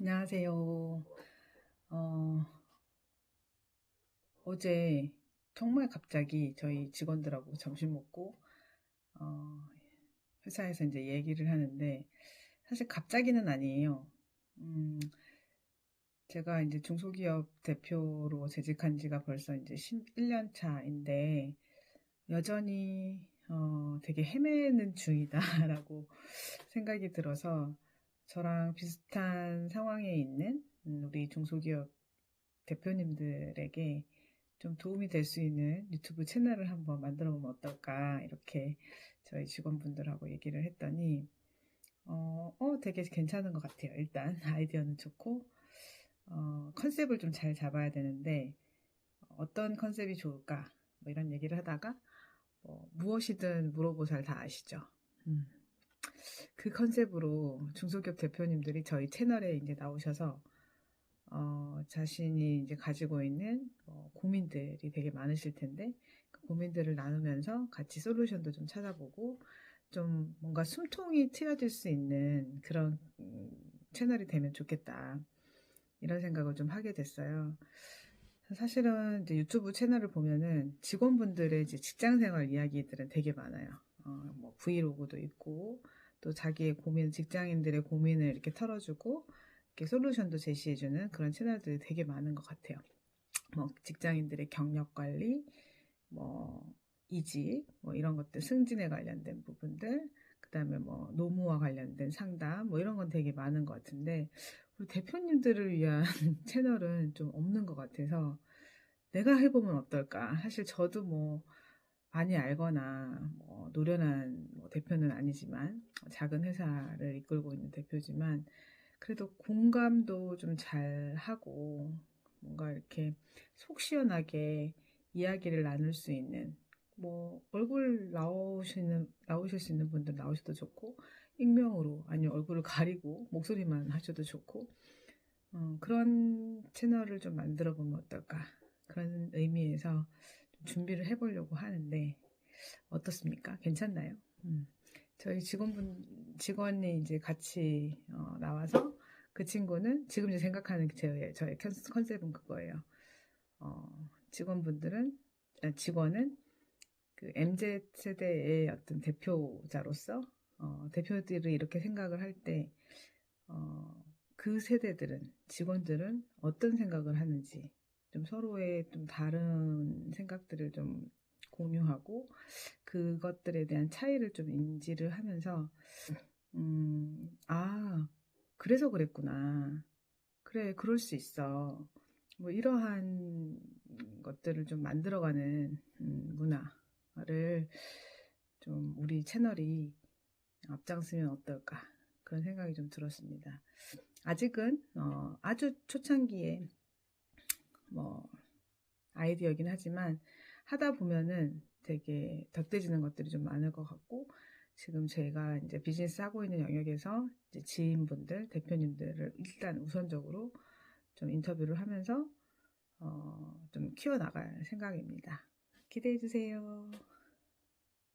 안녕하세요. 어, 어제 정말 갑자기 저희 직원들하고 점심 먹고, 어, 회사에서 이제 얘기를 하는데, 사실 갑자기는 아니에요. 음, 제가 이제 중소기업 대표로 재직한 지가 벌써 이제 11년 차인데, 여전히, 어, 되게 헤매는 중이다라고 생각이 들어서, 저랑 비슷한 상황에 있는 음, 우리 중소기업 대표님들에게 좀 도움이 될 수 있는 유튜브 채널을 한번 만들어 보면 어떨까 이렇게 저희 직원분들하고 얘기를 했더니 어, 어 되게 괜찮은 것 같아요. 일단 아이디어는 좋고 어, 컨셉을 좀 잘 잡아야 되는데 어떤 컨셉이 좋을까 뭐 이런 얘기를 하다가 뭐 무엇이든 물어보살 다 아시죠. 음. 그 컨셉으로 중소기업 대표님들이 저희 채널에 이제 나오셔서 어, 자신이 이제 가지고 있는 어, 고민들이 되게 많으실 텐데 그 고민들을 나누면서 같이 솔루션도 좀 찾아보고 좀 뭔가 숨통이 트여질 수 있는 그런 음, 채널이 되면 좋겠다 이런 생각을 좀 하게 됐어요. 사실은 이제 유튜브 채널을 보면은 직원분들의 이제 직장생활 이야기들은 되게 많아요. 어, 뭐 브이로그도 있고 또 자기의 고민, 직장인들의 고민을 이렇게 털어주고 이렇게 솔루션도 제시해주는 그런 채널들이 되게 많은 것 같아요. 뭐 직장인들의 경력 관리, 뭐 이직, 뭐 이런 것들 승진에 관련된 부분들, 그다음에 뭐 노무와 관련된 상담, 뭐 이런 건 되게 많은 것 같은데 우리 대표님들을 위한 채널은 좀 없는 것 같아서 내가 해보면 어떨까? 사실 저도 뭐 많이 알거나 뭐 노련한 뭐 대표는 아니지만 작은 회사를 이끌고 있는 대표지만 그래도 공감도 좀 잘 하고 뭔가 이렇게 속 시원하게 이야기를 나눌 수 있는 뭐 얼굴 나오시는 나오실 수 있는 분들 나오셔도 좋고 익명으로 아니면 얼굴을 가리고 목소리만 하셔도 좋고 어, 그런 채널을 좀 만들어 보면 어떨까? 그런 의미에서 준비를 해보려고 하는데 어떻습니까? 괜찮나요? 음. 저희 직원분 직원이 이제 같이 어, 나와서 그 친구는 지금 이제 생각하는 제 저의 컨셉은 그거예요. 어, 직원분들은 아, 직원은 그 MZ 세대의 어떤 대표자로서 어, 대표들이 이렇게 생각을 할때 어, 그 세대들은 직원들은 어떤 생각을 하는지 좀 서로의 좀 다른 생각들을 좀 공유하고 그것들에 대한 차이를 좀 인지를 하면서 음, 아, 그래서 그랬구나. 그래, 그럴 수 있어. 뭐 이러한 것들을 좀 만들어가는 음, 문화를 좀 우리 채널이 앞장서면 어떨까 그런 생각이 좀 들었습니다. 아직은 어, 아주 초창기에 뭐 아이디어긴 하지만 하다 보면은 되게 덧대지는 것들이 좀 많을 것 같고 지금 제가 이제 비즈니스 하고 있는 영역에서 지인분들, 대표님들을 일단 우선적으로 좀 인터뷰를 하면서 어, 좀 키워나갈 생각입니다. 기대해 주세요.